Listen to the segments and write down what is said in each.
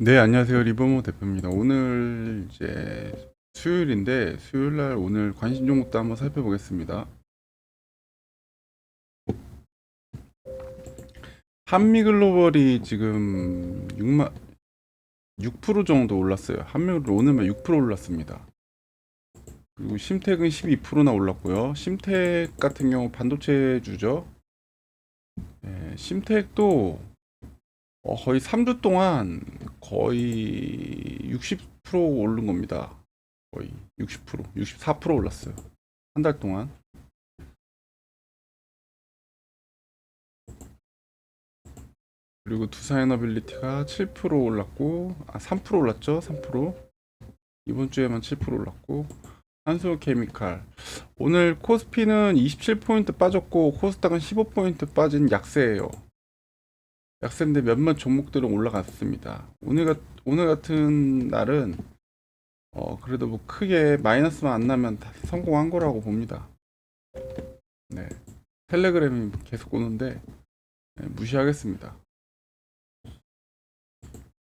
네, 안녕하세요. 리버모 대표입니다. 오늘 이제 수요일인데 수요일 날 오늘 관심 종목도 한번 살펴보겠습니다. 한미 글로벌이 지금 6만 6% 정도 올랐어요. 한미글 오늘만 6% 올랐습니다. 그리고 심택은 12%나 올랐고요. 심택 같은 경우 반도체 주죠. 예, 심택도 어, 거의 3주 동안 거의 60% 오른 겁니다. 거의 60%, 64% 올랐어요. 한 달 동안. 그리고 두사에너빌리티가 7% 올랐고, 아, 3% 올랐죠? 3%. 이번 주에만 7% 올랐고, 한수 케미칼. 오늘 코스피는 27포인트 빠졌고, 코스닥은 15포인트 빠진 약세예요. 약세인데 몇몇 종목들은 올라갔습니다. 오늘 같 오늘 같은 날은 어 그래도 뭐 크게 마이너스만 안 나면 다 성공한 거라고 봅니다. 네. 텔레그램이 계속 오는데 네, 무시하겠습니다.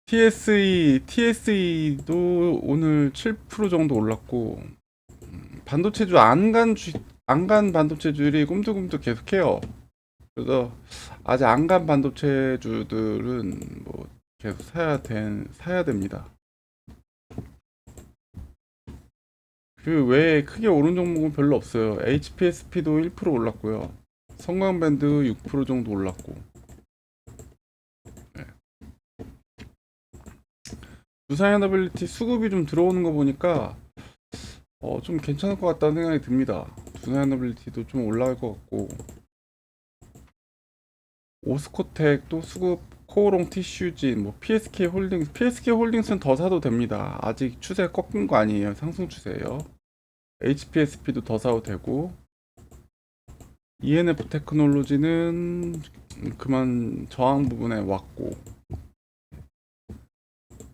TSE TSE도 오늘 7% 정도 올랐고 음, 반도체주 안간 주 안간 반도체주들이 꿈틀꿈틀 계속해요. 그래서 아직 안 간 반도체주들은 뭐 계속 사야 된 사야 됩니다. 그 외에 크게 오른 종목은 별로 없어요. HPSP도 1% 올랐고요. 성광밴드 6% 정도 올랐고. 네. 두산에너빌리티 수급이 좀 들어오는 거 보니까 어, 좀 괜찮을 것 같다는 생각이 듭니다. 두산에너빌리티도 좀 올라갈 것 같고. 오스코텍도 수급 코오롱 티슈진 뭐 PSK 홀딩스 PSK 홀딩스는 더 사도 됩니다. 아직 추세 꺾인 거 아니에요. 상승 추세예요. HPSP도 더 사도 되고 ENF 테크놀로지는 그만 저항 부분에 왔고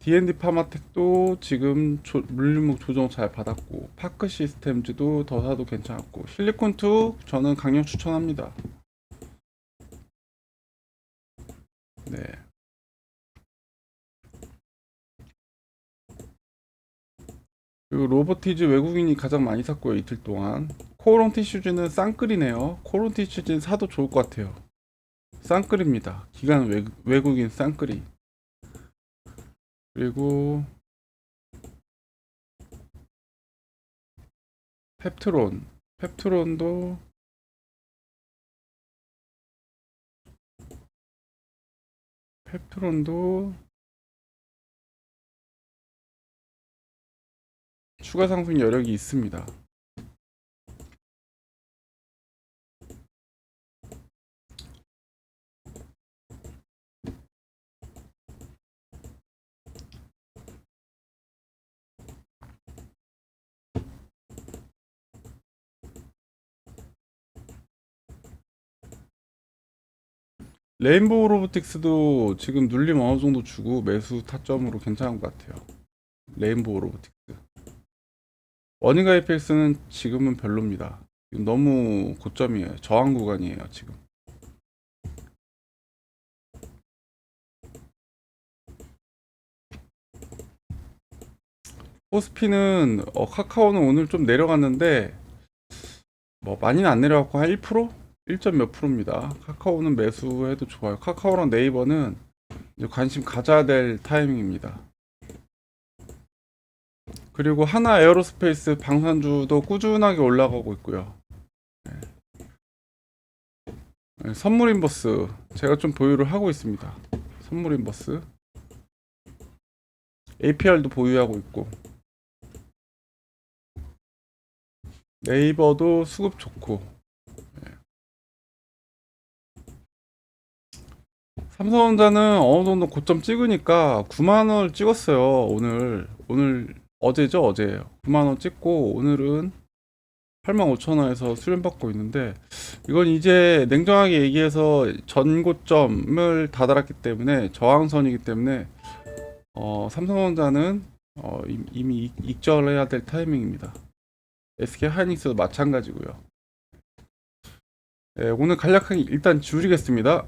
D&D 파마텍도 지금 조, 물류목 조정 잘 받았고 파크 시스템즈도 더 사도 괜찮았고 실리콘2 저는 강력 추천합니다. 네. 그리고 로보티즈 외국인이 가장 많이 샀고요 이틀 동안. 코오롱 티슈즈는 쌍끌이네요. 코오롱 티슈즈는 사도 좋을 것 같아요. 쌍끌입니다. 기간 외, 외국인 쌍끌이. 그리고 펩트론. 펩트론도 펩트론도 추가 상승 여력이 있습니다. 레인보우 로보틱스도 지금 눌림 어느 정도 주고 매수 타점으로 괜찮은 것 같아요. 레인보우 로보틱스. 원인가 이펙스는 지금은 별로입니다. 지금 너무 고점이에요. 저항 구간이에요, 지금. 코스피는 어, 카카오는 오늘 좀 내려갔는데 뭐 많이는 안 내려갔고 한 1%? 1점 몇 프로입니다. 카카오는 매수해도 좋아요. 카카오랑 네이버는 관심 가져야 될 타이밍입니다. 그리고 하나 에어로스페이스 방산주도 꾸준하게 올라가고 있고요. 네. 네, 선물 인버스 제가 좀 보유를 하고 있습니다. 선물 인버스 APR도 보유하고 있고 네이버도 수급 좋고 삼성전자는 어느 정도 고점 찍으니까 9만 원을 찍었어요. 오늘 오늘 어제죠 어제예요. 9만 원 찍고 오늘은 8만 5천 원에서 수렴받고 있는데 이건 이제 냉정하게 얘기해서 전고점을 다다랐기 때문에 저항선이기 때문에 어, 삼성전자는 어, 이- 이미 익- 익절해야 될 타이밍입니다. SK 하이닉스도 마찬가지고요. 네, 오늘 간략하게 일단 줄이겠습니다.